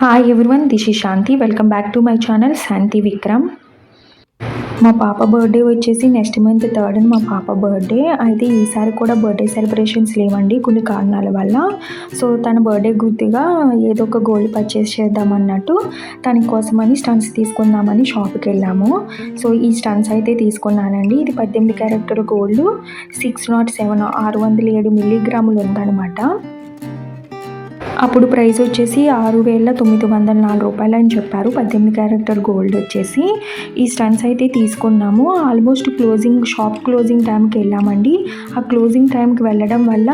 Hi everyone this is Shanti welcome back to my channel Shanti Vikram మా పాప birthday వచ్చేసి next month third మా పాప birthday అయితే ఈసారి కూడా బర్త్డే సెలబ్రేషన్స్ లేవండి కొన్ని కారణాల వల్ల. సో తన బర్త్డే గుర్తుగా ఏదో ఒక గోల్డ్ పర్చేస్ చేద్దామన్నట్టు తన కోసమని స్టన్స్ తీసుకుందామని షాప్కి వెళ్ళాము. సో ఈ స్టన్స్ అయితే తీసుకున్నానండి. ఇది పద్దెనిమిది character gold six nought seven ఆరు వందల ఏడు మిల్లీగ్రాములు ఉందన్నమాట అప్పుడు ప్రైస్ వచ్చేసి ఆరు వేల తొమ్మిది వందల నాలుగు రూపాయలు అని చెప్పారు. పద్దెనిమిది క్యారెక్టర్ గోల్డ్ వచ్చేసి ఈ స్టన్స్ అయితే తీసుకున్నాము. ఆల్మోస్ట్ క్లోజింగ్ షాప్ క్లోజింగ్ టైంకి వెళ్ళామండి. ఆ క్లోజింగ్ టైంకి వెళ్ళడం వల్ల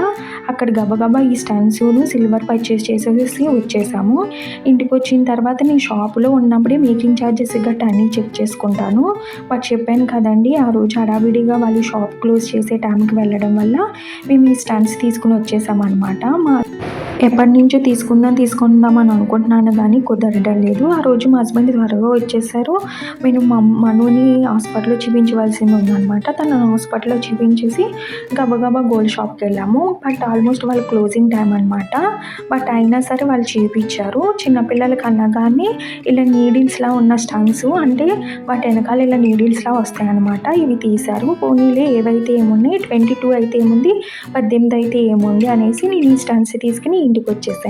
అక్కడ గబగబా ఈ స్టన్స్ను సిల్వర్ పర్చేస్ చేసేసి వచ్చేసాము. ఇంటికి వచ్చిన తర్వాత నేను షాపులో ఉన్నప్పుడే మేకింగ్ ఛార్జెస్ గట్రా అన్నీ చెక్ చేసుకుంటాను. బట్ చెప్పాను కదండి ఆ రోజు హడావిడిగా వాళ్ళు షాప్ క్లోజ్ చేసే టైంకి వెళ్ళడం వల్ల మేము ఈ స్టన్స్ తీసుకుని వచ్చేసామన్నమాట. మా ఎప్పటి నుంచి తీసుకుందాం తీసుకుందాం అని అనుకుంటున్నాను కానీ కుదరడం లేదు. ఆ రోజు మా హస్బెండ్ త్వరగా వచ్చేసారు. నేను మా మనుని హాస్పిటల్లో చూపించవలసింది ఉందన్నమాట. తన హాస్పిటల్లో చూపించేసి గబగబా గోల్డ్ షాప్కి వెళ్ళాము. బట్ ఆల్మోస్ట్ వాళ్ళు క్లోజింగ్ టైం అనమాట బట్ అయినా సరే వాళ్ళు చూపించారు. చిన్నపిల్లలకి అన్నా కానీ ఇలా నీడిల్స్లా ఉన్న స్టన్స్ అంటే వాటి వెనకాల ఇలా నీడిల్స్లా వస్తాయి అనమాట ఇవి తీశారు. పోనీలే ఏవైతే ఏమున్నాయి? ట్వంటీ టూ అయితే ఏముంది? పద్దెనిమిది అయితే ఏముంది? అనేసి నేను ఈ స్టన్స్ తీసుకుని ఇంటికి వచ్చేసాను.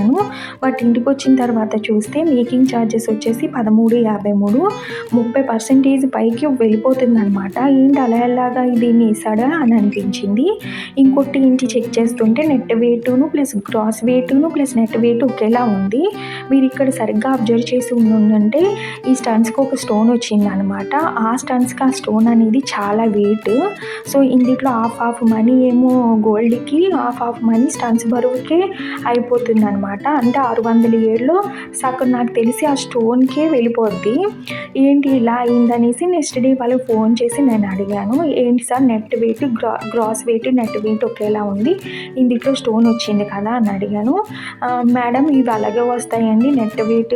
బట్ ఇంటికి వచ్చిన తర్వాత చూస్తే మేకింగ్ ఛార్జెస్ వచ్చేసి పదమూడు యాభై మూడు. ముప్పై పర్సెంటేజ్ పైకి వెళ్ళిపోతుంది అనమాట ఏంటి అలా ఎలాగా దీన్ని వేసాడా అని అనిపించింది. ఇంకొకటి ఇంటి చెక్ చేస్తుంటే నెట్ వెయిట్ను ప్లస్ గ్రాస్ వెయిట్ను ప్లస్ నెట్ వెయిట్ ఒకేలా ఉంది. మీరు ఇక్కడ సరిగ్గా అబ్జర్వ్ చేసి ఉందంటే ఈ స్టన్స్కి ఒక స్టోన్ వచ్చింది అనమాట ఆ స్టన్స్కి ఆ స్టోన్ అనేది చాలా వెయిట్ సో ఇందులో హాఫ్ హాఫ్ మనీ ఏమో గోల్డ్కి హాఫ్ హాఫ్ మనీ స్టన్స్ బరువుకే అయిపోతుంది అనమాట అంటే ఆరు వందల ఏడులో సగం నాకు తెలిసి ఆ స్టోన్కే వెళ్ళిపోద్ది. ఏంటి ఇలా అయిందనేసి నెక్స్ట్ డే వాళ్ళకి ఫోన్ చేసి నేను అడిగాను. ఏంటి సార్ నెట్ వెయిట్ గ్రా గ్రాస్ వెయిట్ నెట్ వెయిట్ ఒకేలా ఉంది? ఇందులో స్టోన్ వచ్చింది కదా అని అడిగాను. మేడం ఇవి అలాగే వస్తాయండి. Net weight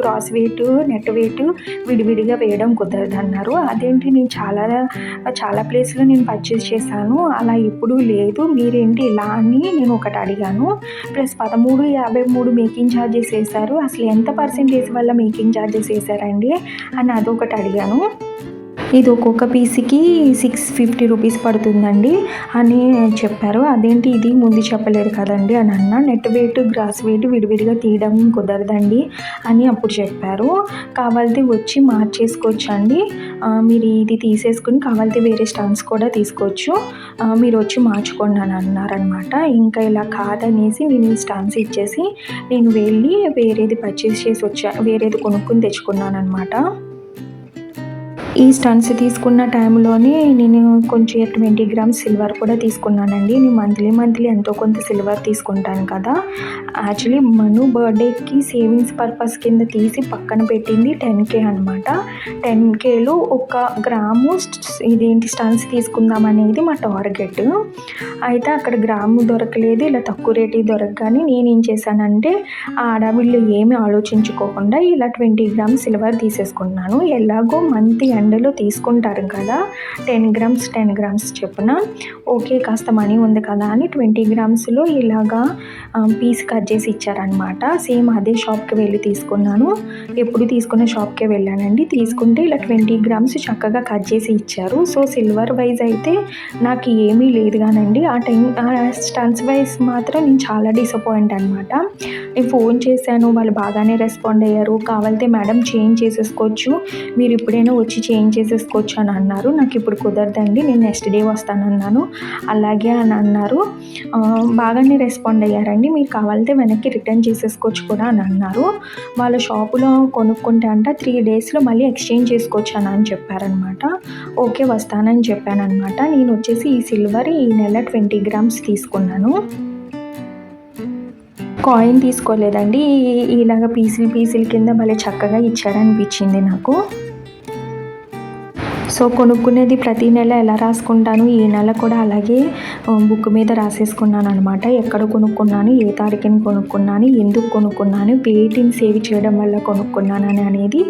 gross weight net weight విడివిడిగా వేయడం కుదరదు అన్నారు. అదేంటి నేను చాలా చాలా ప్లేస్లో నేను పర్చేస్ చేశాను. అలా ఎప్పుడూ లేదు. మీరేంటి ఇలా అని నేను ఒకటి అడిగాను. ప్లస్ పదమూడు యాభై మూడు మేకింగ్ ఛార్జెస్ వేశారు. అసలు ఎంత పర్సెంటేజ్ వల్ల మేకింగ్ ఛార్జెస్ వేశారండి? అని అదొకటి అడిగాను. ఇది ఒక్కొక్క పీస్కి సిక్స్ ఫిఫ్టీ రూపీస్ పడుతుందండి అని చెప్పారు. అదేంటి ఇది ముందు చెప్పలేదు కదండి అని అన్న. నెట్ వెయిట్ గ్రాస్ వెయిట్ విడివిడిగా తీయడం కుదరదండి అని అప్పుడు చెప్పారు. కావాలితే వచ్చి మార్చేసుకోవచ్చండి. మీరు ఇది తీసేసుకుని కావాలితే వేరే స్టన్స్ కూడా తీసుకోవచ్చు. మీరు వచ్చి మార్చుకోండి అని అన్నారనమాట ఇంకా ఇలా కాదనేసి నేను ఈ స్టన్స్ ఇచ్చేసి నేను వెళ్ళి వేరేది పర్చేస్ చేసి వచ్చా వేరేది కొనుక్కుని తెచ్చుకున్నాను అనమాట ఈ స్టన్స్ తీసుకున్న టైంలోనే నేను కొంచెం ట్వంటీ గ్రామ్స్ సిల్వర్ కూడా తీసుకున్నానండి. నేను మంత్లీ మంత్లీ ఎంతో కొంత సిల్వర్ తీసుకుంటాను కదా. యాక్చువల్లీ మను బర్త్డేకి సేవింగ్స్ పర్పస్ కింద తీసి పక్కన పెట్టింది టెన్ కే అనమాట టెన్ కేలో ఒక గ్రాము ఇదేంటి స్టన్స్ తీసుకుందాం అనేది మా టార్గెట్ అయితే అక్కడ గ్రాము దొరకలేదు ఇలా తక్కువ రేటు దొరకగానే ఏం చేశానంటే ఆ ఏమి ఆలోచించుకోకుండా ఇలా ట్వంటీ గ్రామ్స్ సిల్వర్ తీసేసుకున్నాను. ఎలాగో మంత్ ఎండలో తీసుకుంటారు కదా. టెన్ గ్రామ్స్ టెన్ గ్రామ్స్ చెప్పున ఓకే కాస్త మనీ ఉంది కదా అని ట్వంటీ గ్రామ్స్లో ఇలాగా పీస్ కట్ చేసి ఇచ్చారనమాట సేమ్ అదే షాప్కి వెళ్ళి తీసుకున్నాను. ఎప్పుడు తీసుకున్న షాప్కే వెళ్ళానండి. తీసుకుంటే ఇలా ట్వంటీ గ్రామ్స్ చక్కగా కట్ చేసి ఇచ్చారు. సో సిల్వర్ వైజ్ అయితే నాకు ఏమీ లేదు కానండి. ఆ టైం స్టన్స్ వైజ్ మాత్రం నేను చాలా డిసప్పాయింట్ అనమాట నేను ఫోన్ చేశాను. వాళ్ళు బాగానే రెస్పాండ్ అయ్యారు. కావాలితే మేడం చేంజ్ చేసేసుకోవచ్చు. మీరు ఇప్పుడైనా వచ్చి చేంజ్ చేసేసుకోవచ్చు అని అన్నారు. నాకు ఇప్పుడు కుదరదండి. నేను నెక్స్ట్ డే వస్తానన్నాను. అలాగే అని అన్నారు. బాగానే రెస్పాండ్ అయ్యారండి. మీరు కావాలంటే వెనక్కి రిటర్న్ చేసేసుకోవచ్చు కూడా అని అన్నారు. వాళ్ళ షాపులో కొనుక్కుంటే అంట త్రీ డేస్లో మళ్ళీ ఎక్స్చేంజ్ చేసుకోవచ్చు అని చెప్పారనమాట. ఓకే వస్తానని చెప్పాను అనమాట నేను వచ్చేసి ఈ సిల్వర్ ఈ నెల ట్వంటీ గ్రామ్స్ తీసుకున్నాను. కాయిన్ తీసుకోలేదండి. ఇలాగ పీసులు పీసులు కింద భలే చక్కగా ఇచ్చారనిపించింది నాకు. సో కొనుక్కునేది ప్రతి నెల ఎలా రాసుకుంటాను? ఈ నెల కూడా అలాగే బుక్ మీద రాసేసుకున్నాను అనమాట ఎక్కడ కొనుక్కున్నాను? ఏ తారీఖుని కొనుక్కున్నాను? ఎందుకు కొనుక్కున్నాను? పేటీని సేవ్ చేయడం వల్ల కొనుక్కున్నాను అని అనేది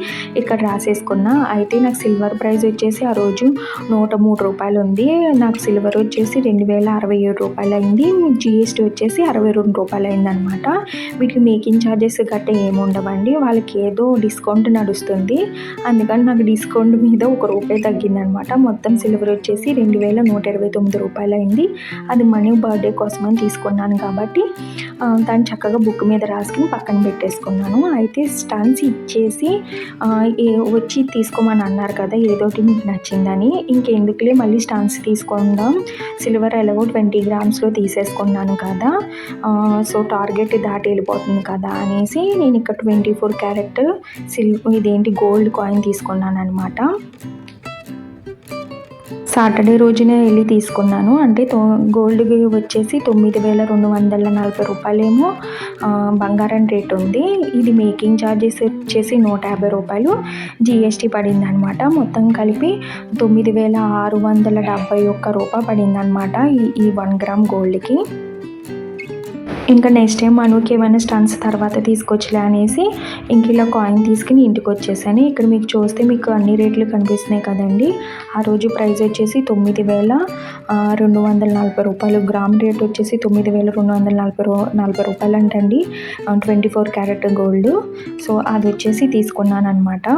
ఇక్కడ రాసేసుకున్నా. అయితే నాకు సిల్వర్ ప్రైస్ వచ్చేసి ఆ రోజు నూట మూడు రూపాయలు ఉంది. నాకు సిల్వర్ వచ్చేసి రెండు వేల అరవై ఏడు రూపాయలు అయింది. జిఎస్టీ వచ్చేసి అరవై రెండు రూపాయలు అయిందనమాట వీటికి మేకింగ్ ఛార్జెస్ గట్ట ఏమి ఉండవండి. వాళ్ళకి ఏదో డిస్కౌంట్ నడుస్తుంది. అందుకని నాకు డిస్కౌంట్ మీద ఒక రూపాయి తగ్గిందనమాట. మొత్తం సిల్వర్ వచ్చేసి రెండు వేల నూట ఇరవై తొమ్మిది రూపాయలు అయింది అది మనీ బర్త్డే కోసమని తీసుకున్నాను కాబట్టి దాన్ని చక్కగా బుక్ మీద రాసుకుని పక్కన పెట్టేసుకున్నాను. అయితే స్టన్స్ ఇచ్చేసి వచ్చి తీసుకోమని అన్నారు కదా ఏదోటి మీకు నచ్చిందని. ఇంకెందుకులే మళ్ళీ స్టన్స్ తీసుకుందాం. సిల్వర్ ఎలాగో ట్వంటీ గ్రామ్స్లో తీసేసుకున్నాను కదా. సో టార్గెట్ దాటి వెళ్ళిపోతుంది కదా అనేసి నేను ఇక్కడ ట్వంటీ ఫోర్ క్యారెట్ సిల్ ఇదేంటి గోల్డ్ కాయిన్ తీసుకున్నాను అనమాట సాటర్డే రోజునే వెళ్ళి తీసుకున్నాను. అంటే తో గోల్డ్కి వచ్చేసి తొమ్మిది వేల రెండు వందల నలభై రూపాయలేమో బంగారం రేట్ ఉంది. ఇది మేకింగ్ ఛార్జెస్ వచ్చేసి నూట యాభై రూపాయలు. జిఎస్టీ పడింది అనమాట మొత్తం కలిపి తొమ్మిది వేల ఆరు వందల డెబ్బై ఒక్క రూపాయ పడింది అనమాట ఈ ఈ వన్ గ్రామ్ గోల్డ్కి. ఇంకా నెక్స్ట్ టైం మనకి ఏమైనా స్టన్స్ తర్వాత తీసుకొచ్చలే అనేసి ఇంక ఇలా కాయిన్ తీసుకుని ఇంటికి వచ్చేసాను. ఇక్కడ మీకు చూస్తే మీకు అన్ని రేట్లు కనిపిస్తున్నాయి కదండి. ఆ రోజు ప్రైస్ వచ్చేసి తొమ్మిది వేల రెండు వందల నలభై రూపాయలు. గ్రామ్ రేట్ వచ్చేసి తొమ్మిది వేల రెండు వందల నలభై రూ నలభై రూపాయలు అంటండి twenty four carat gold so అది వచ్చేసి తీసుకున్నాను అనమాట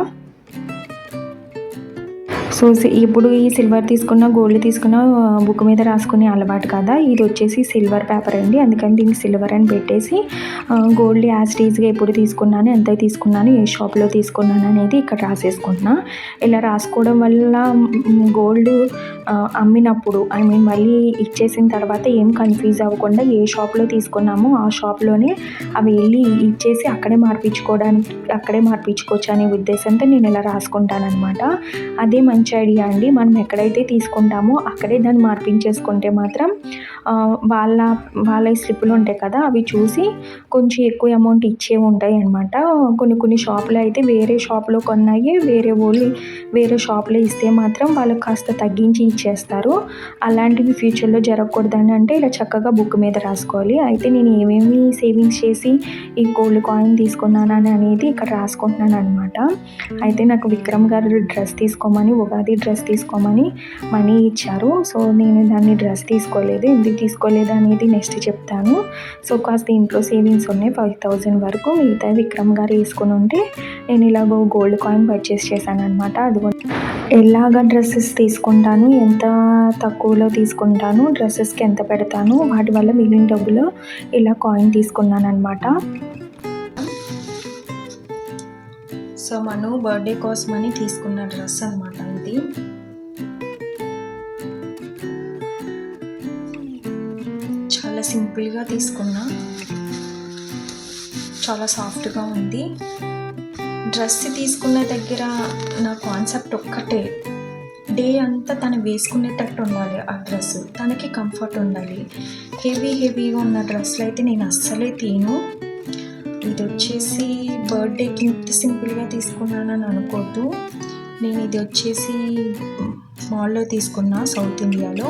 సో సి- ఇప్పుడు ఈ సిల్వర్ తీసుకున్న గోల్డ్ తీసుకున్న బుక్ మీద రాసుకునే అలవాటు కదా? ఇది వచ్చేసి సిల్వర్ పేపర్ అండి. అందుకని దీనికి సిల్వర్ అని పెట్టేసి గోల్డ్ యాజ్ టీజ్గా ఎప్పుడు తీసుకున్నాను ఎంత తీసుకున్నాను ఏ షాప్లో తీసుకున్నాను అనేది ఇక్కడ రాసేసుకుంటున్నా. ఇలా రాసుకోవడం వల్ల గోల్డ్ అమ్మినప్పుడు ఐ మీన్ మళ్ళీ ఇచ్చేసిన తర్వాత ఏం కన్ఫ్యూజ్ అవ్వకుండా ఏ షాప్లో తీసుకున్నామో ఆ షాప్లోనే అవి వెళ్ళి ఇచ్చేసి అక్కడే మార్పించుకోవడానికి అక్కడే మార్పించుకోవచ్చు అనే ఉద్దేశంతో నేను ఇలా రాసుకుంటాను అనమాట అదే మంచి మంచి ఐడియా అండి. మనం ఎక్కడైతే తీసుకుంటామో అక్కడే దాన్ని మార్పించేసుకుంటే మాత్రం వాళ్ళ వాళ్ళ స్లిప్పులు ఉంటాయి కదా అవి చూసి కొంచెం ఎక్కువ అమౌంట్ ఇచ్చే ఉంటాయి అనమాట కొన్ని కొన్ని షాపులు అయితే వేరే షాప్లో కొన్నాయి వేరే వాళ్ళు వేరే షాప్లో ఇస్తే మాత్రం వాళ్ళకి కాస్త తగ్గించి ఇచ్చేస్తారు. అలాంటివి ఫ్యూచర్లో జరగకూడదని అంటే ఇలా చక్కగా బుక్ మీద రాసుకోవాలి. అయితే నేను ఏమేమి సేవింగ్స్ చేసి ఈ గోల్డ్ కాయిన్ తీసుకున్నాను అనేది ఇక్కడ రాసుకుంటున్నాను అనమాట అయితే నాకు విక్రమ్ గారు డ్రెస్ తీసుకోమని ఒక ఉగాది డ్రెస్ తీసుకోమని మనీ ఇచ్చారు. సో నేను దాన్ని డ్రెస్ తీసుకోలేదు. ఎందుకు తీసుకోలేదు అనేది నెక్స్ట్ చెప్తాను. సో కాస్త ఇంట్లో సేవింగ్స్ ఉన్నాయి. ఫైవ్ థౌజండ్ వరకు మిగతా విక్రమ్ గారు వేసుకుని ఉంటే నేను ఇలాగో గోల్డ్ కాయిన్ పర్చేస్ చేశాను అనమాట అది ఎలాగ డ్రెస్సెస్ తీసుకుంటాను? ఎంత తక్కువలో తీసుకుంటాను? డ్రెస్సెస్కి ఎంత పెడతాను? వాటి వల్ల మిగిలిన డబ్బులు ఇలా కాయిన్ తీసుకున్నాను అనమాట సో మను బర్త్డే కోసమని తీసుకున్న డ్రెస్ అనమాట ఇది. చాలా సింపుల్గా తీసుకున్నా. చాలా సాఫ్ట్గా ఉంది. డ్రెస్ తీసుకున్న దగ్గర నా కాన్సెప్ట్ ఒక్కటే. డే అంతా తను వేసుకునేటట్టు ఉండాలి ఆ డ్రెస్. తనకి కంఫర్ట్ ఉండాలి. హెవీ హెవీగా ఉన్న డ్రెస్లు అయితే నేను అస్సలే తీను ఇది వచ్చేసి బర్త్డే గిఫ్ట్ సింపుల్గా తీసుకున్నానని అనుకోవద్దు నేను ఇది వచ్చేసి మాల్లో తీసుకున్నా సౌత్ ఇండియాలో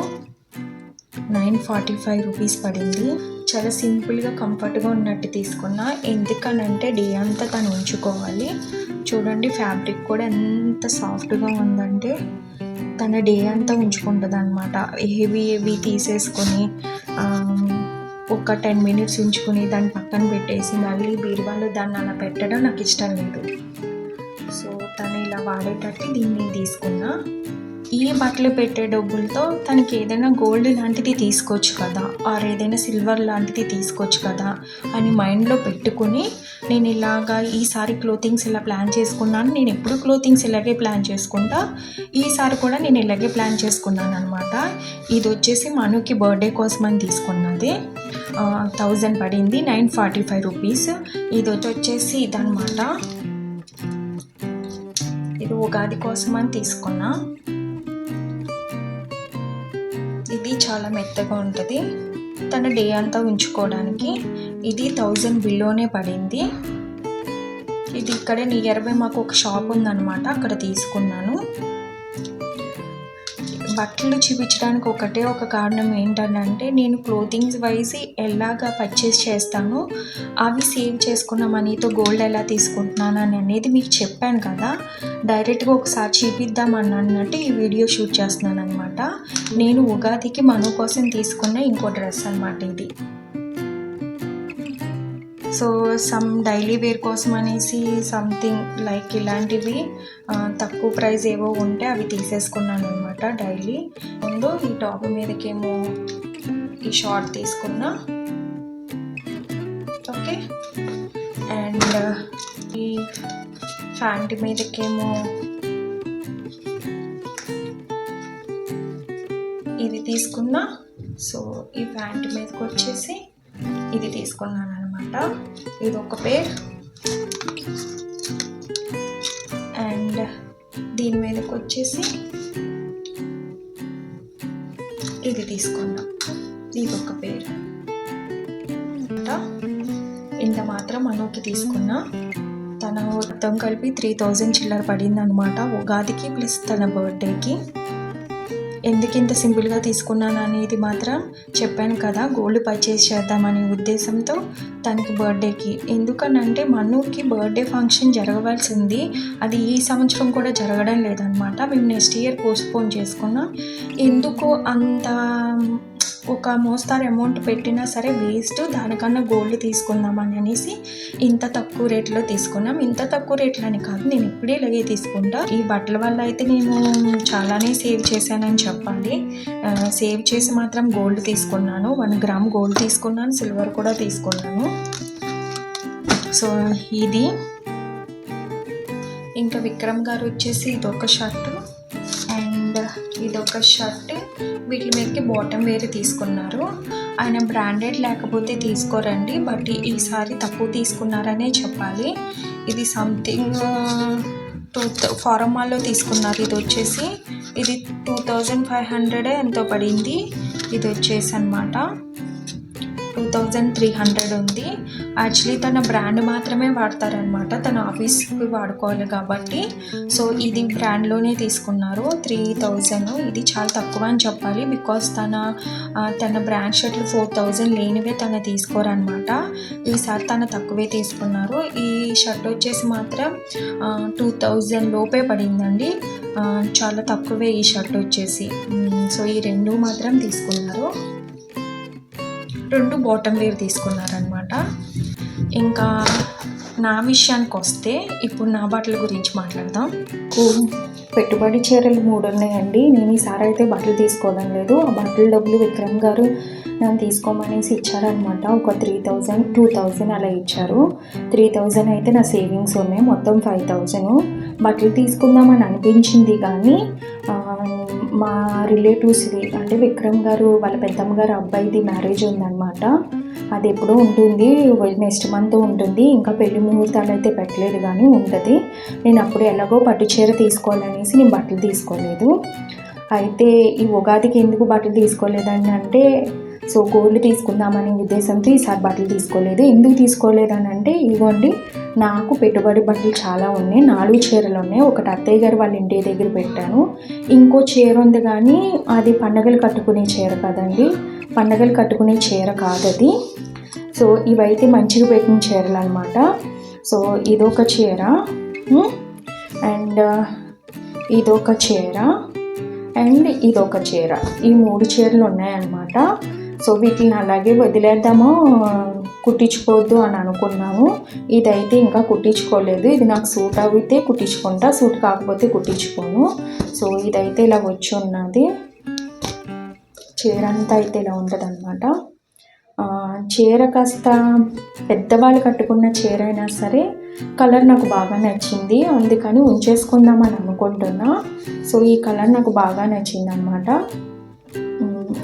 నైన్ ఫార్టీ ఫైవ్ రూపీస్ పడింది. చాలా సింపుల్గా కంఫర్ట్గా ఉన్నట్టు తీసుకున్నా. ఎందుకనంటే డే అంతా తను ఉంచుకోవాలి. చూడండి ఫ్యాబ్రిక్ కూడా ఎంత సాఫ్ట్గా ఉందంటే తన డే అంతా ఉంచుకుంటుంది అనమాట హెవీ హెవీ తీసేసుకొని ఒక టెన్ మినిట్స్ ఉంచుకొని దాన్ని పక్కన పెట్టేసి మళ్ళీ బీరువాలో దాన్ని అలా పెట్టడం నాకు ఇష్టం లేదు. సో తను ఇలా వాడేటట్టు దీన్ని తీసుకున్నా. ఈ బట్టలు పెట్టే డబ్బులతో తనకి ఏదైనా గోల్డ్ లాంటిది తీసుకోవచ్చు కదా ఆర్ ఏదైనా సిల్వర్ లాంటిది తీసుకోవచ్చు కదా అని మైండ్లో పెట్టుకుని నేను ఇలాగా ఈసారి క్లోతింగ్స్ ఇలా ప్లాన్ చేసుకున్నాను నేను ఎప్పుడు క్లోతింగ్స్ ఇలాగే ప్లాన్ చేసుకుంటా ఈసారి కూడా నేను ఇలాగే ప్లాన్ చేసుకున్నాను అనమాట ఇది వచ్చేసి మనుకి బర్త్డే కోసం అని తీసుకున్నది. థౌజండ్ పడింది నైన్ ఫార్టీ ఫైవ్ రూపీస్ ఇది వచ్చేసి ఇదనమాట ఇది ఉగాది కోసం అని తీసుకున్నా. ఇది చాలా మెత్తగా ఉంటుంది. తన డే అంతా ఉంచుకోవడానికి ఇది థౌజండ్ బిల్లోనే పడింది. ఇది ఇక్కడే నియర్ బై మాకు ఒక షాప్ ఉందన్నమాట. అక్కడ తీసుకున్నాను. బట్టలు చూపించడానికి ఒకటే ఒక కారణం ఏంటంటే నేను క్లోతింగ్స్ వైజ్ ఎలాగా పర్చేస్ చేస్తాను అవి సేవ్ చేసుకున్న మనీతో గోల్డ్ ఎలా తీసుకుంటున్నాను అని అనేది మీకు చెప్పాను కదా. డైరెక్ట్గా ఒకసారి చూపిద్దామని అన్నట్టు ఈ వీడియో షూట్ చేస్తున్నాను అనమాట నేను ఉగాదికి మను కోసం తీసుకున్న ఇంకో డ్రెస్ అనమాట ఇది. సో సమ్ డైలీ వేర్ కోసం అనేసి సంథింగ్ లైక్ ఇలాంటివి తక్కువ ప్రైస్ ఏవో ఉంటే అవి తీసేసుకున్నాను. అనమాట డైలీ. ముందు ఈ టాప్ మీదకేమో ఈ షార్ట్ తీసుకున్నా. ఓకే. అండ్ ఈ ప్యాంట్ మీదకేమో ఇది తీసుకున్నా. సో ఈ ప్యాంట్ మీదకి వచ్చేసి ఇది తీసుకున్నాను అనమాట ఇది ఒక పేర్. అండ్ దీని మీదకి వచ్చేసి ఇది ఒక పేరు. ఇంత మాత్రం మనోకి తీసుకున్న తన మొత్తం కలిపి త్రీ థౌజండ్ చిల్లర పడింది అనమాట ఉగాదికి ప్లస్ తన బర్త్డేకి. ఎందుకు ఇంత సింపుల్గా తీసుకున్నాను అనేది మాత్రం చెప్పాను కదా. గోల్డ్ పర్చేస్ చేద్దామనే ఉద్దేశంతో తనకి బర్త్డేకి. ఎందుకనంటే మనుకి బర్త్డే ఫంక్షన్ జరగవలసింది. అది ఈ సంవత్సరం కూడా జరగడం లేదనమాట మేము నెక్స్ట్ ఇయర్ పోస్ట్పోన్ చేసుకున్నాం. ఎందుకు అంత ఒక మోస్తారు అమౌంట్ పెట్టినా సరే వేస్ట్ దానికన్నా గోల్డ్ తీసుకుందామని అనేసి ఇంత తక్కువ రేట్లో తీసుకున్నాం. ఇంత తక్కువ రేట్లో అని కాదు నేను ఇప్పుడే ఇలాగే తీసుకుంటా. ఈ బట్టల వల్ల అయితే నేను చాలానే సేవ్ చేశానని చెప్పాలి. సేవ్ చేసి మాత్రం గోల్డ్ తీసుకున్నాను. వన్ గ్రామ్ గోల్డ్ తీసుకున్నాను సిల్వర్ కూడా తీసుకున్నాను. సో ఇది. ఇంకా విక్రమ్ గారు వచ్చేసి ఇదొక షర్ట్. ఇదొక షర్ట్. వీటి మీదకి బాటమ్ వేరే తీసుకున్నారు. ఆయన బ్రాండెడ్ లేకపోతే తీసుకోరండి బట్ ఈసారి తక్కువ తీసుకున్నారనే చెప్పాలి. ఇది సంథింగ్ టూ ఫారం మాల్లో తీసుకున్నారు ఇది వచ్చేసి. ఇది టూ థౌజండ్ ఫైవ్ హండ్రెడ్ ఎంతో పడింది. ఇది వచ్చేసి అనమాట టూ థౌజండ్ త్రీ హండ్రెడ్ ఉంది. యాక్చువల్లీ తన బ్రాండ్ మాత్రమే వాడతారనమాట తన ఆఫీస్కి వాడుకోవాలి కాబట్టి. సో ఇది బ్రాండ్లోనే తీసుకున్నారు. త్రీ థౌజండ్ ఇది చాలా తక్కువ అని చెప్పాలి. బికాస్ తన తన బ్రాండ్ షర్ట్లు ఫోర్ థౌజండ్ లేనివే తను తీసుకోరనమాట ఈసారి తను తక్కువే తీసుకున్నారు. ఈ షర్ట్ వచ్చేసి మాత్రం టూ థౌజండ్ లోపే పడిందండి. చాలా తక్కువే ఈ షర్ట్ వచ్చేసి. సో ఈ రెండు మాత్రం తీసుకున్నారు. రెండు బాటమ్ వేర్ తీసుకున్నారనమాట ఇంకా నా విషయానికి వస్తే ఇప్పుడు నా బట్టల గురించి మాట్లాడదాం. పెట్టుబడి చీరలు మూడు ఉన్నాయండి. నేను ఈసారి అయితే బట్టలు తీసుకోవడం లేదు. ఆ బట్టల డబ్బులు విక్రమ్ గారు నన్ను తీసుకోమనేసి ఇచ్చారనమాట ఒక త్రీ థౌజండ్ టూ థౌజండ్ అలా ఇచ్చారు. త్రీ థౌజండ్ అయితే నా సేవింగ్స్ ఉన్నాయి. మొత్తం ఫైవ్ థౌజండ్ బట్టలు తీసుకుందామని అనిపించింది కానీ మా రిలేటివ్స్ది అంటే విక్రమ్ గారు వాళ్ళ పెద్దమ్మ గారు అబ్బాయిది మ్యారేజ్ ఉందన్నమాట. అది ఎప్పుడో ఉంటుంది నెక్స్ట్ మంత్ ఉంటుంది. ఇంకా పెళ్ళి ముహూర్తాలు అయితే పెట్టలేదు కానీ ఉంటుంది. నేను అప్పుడు ఎలాగో పట్టు చీర తీసుకోవాలనేసి నేను బట్టలు తీసుకోలేదు. అయితే ఈ ఉగాదికి ఎందుకు బట్టలు తీసుకోలేదని అంటే సో గోల్డ్ తీసుకుందామనే ఉద్దేశంతో ఈసారి బట్టలు తీసుకోలేదు. ఎందుకు తీసుకోలేదని అంటే ఇదిగోండి నాకు పెట్టుబడి బట్టలు చాలా ఉన్నాయి. నాలుగు చీరలు ఉన్నాయి. ఒకటి అత్తయ్య గారు వాళ్ళ ఇంటి దగ్గర పెట్టాను. ఇంకో చీర ఉంది కానీ అది పండగలు కట్టుకునే చీర కదండి. పండగలు కట్టుకునే చీర కాదు అది సో ఇవైతే మంచిగా పెట్టిన చీరలు అనమాట సో ఇదొక చీర. అండ్ ఇదొక చీర. అండ్ ఇదొక చీర. ఈ మూడు చీరలు ఉన్నాయన్నమాట. సో వీటిని అలాగే వదిలేద్దామో? కుట్టించుకోవద్దు అని అనుకున్నాము. ఇదైతే ఇంకా కుట్టించుకోలేదు. ఇది నాకు సూట్ అయితే కుట్టించుకుంటా సూట్ కాకపోతే కుట్టించుకోను. సో ఇదైతే ఇలా వచ్చి ఉన్నది. చీర అంతా అయితే ఇలా ఉంటుంది అనమాట చీర కాస్త పెద్దవాళ్ళు కట్టుకున్న చీర అయినా సరే కలర్ నాకు బాగా నచ్చింది. అందుకని ఉంచేసుకుందామని అనుకుంటున్నా. సో ఈ కలర్ నాకు బాగా నచ్చింది అనమాట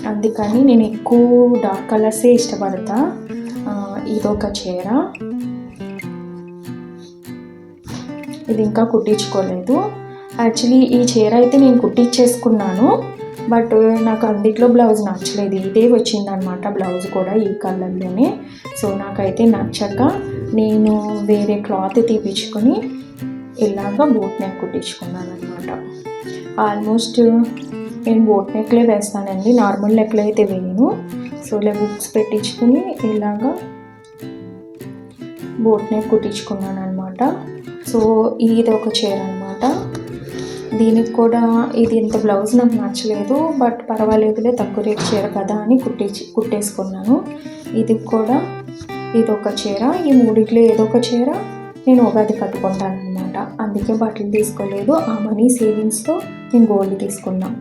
అందుకని నేను ఎక్కువ డార్క్ కలర్సే ఇష్టపడతా. ఇదొక చీర. ఇది ఇంకా కుట్టించుకోలేదు. యాక్చువల్లీ ఈ చీర అయితే నేను కుట్టించేసుకున్నాను. బట్ నాకు అన్నిట్లో బ్లౌజ్ నచ్చలేదు. ఇదే వచ్చిందనమాట బ్లౌజ్ కూడా ఈ కలర్లోనే. సో నాకైతే నచ్చక నేను వేరే క్లాత్ తీపించుకొని ఇలాగా బూట్ నెక్ కుట్టించుకున్నాను అనమాట ఆల్మోస్ట్ నేను బోట్ నెక్లే వేస్తానండి. నార్మల్ నెక్లే అయితే వేయను. సో ఇలా బుక్స్ పెట్టించుకుని ఇలాగా బోట్ నెక్ కుట్టించుకున్నాను అనమాట సో ఇది ఒక చీర అనమాట. దీనికి కూడా ఇది ఇంత బ్లౌజ్ నాకు నచ్చలేదు బట్ పర్వాలేదులే తక్కువ రేట్ చీర కదా అని కుట్టించి కుట్టేసుకున్నాను. ఇది కూడా ఇది ఒక చీర ఈ మూడిట్లో ఏదో ఒక చీర నేను ఉగాది కట్టుకుంటాను అనమాట అందుకే బట్టలు తీసుకోలేదు. ఆ మనీ సేవింగ్స్తో నేను గోల్డ్ తీసుకున్నాను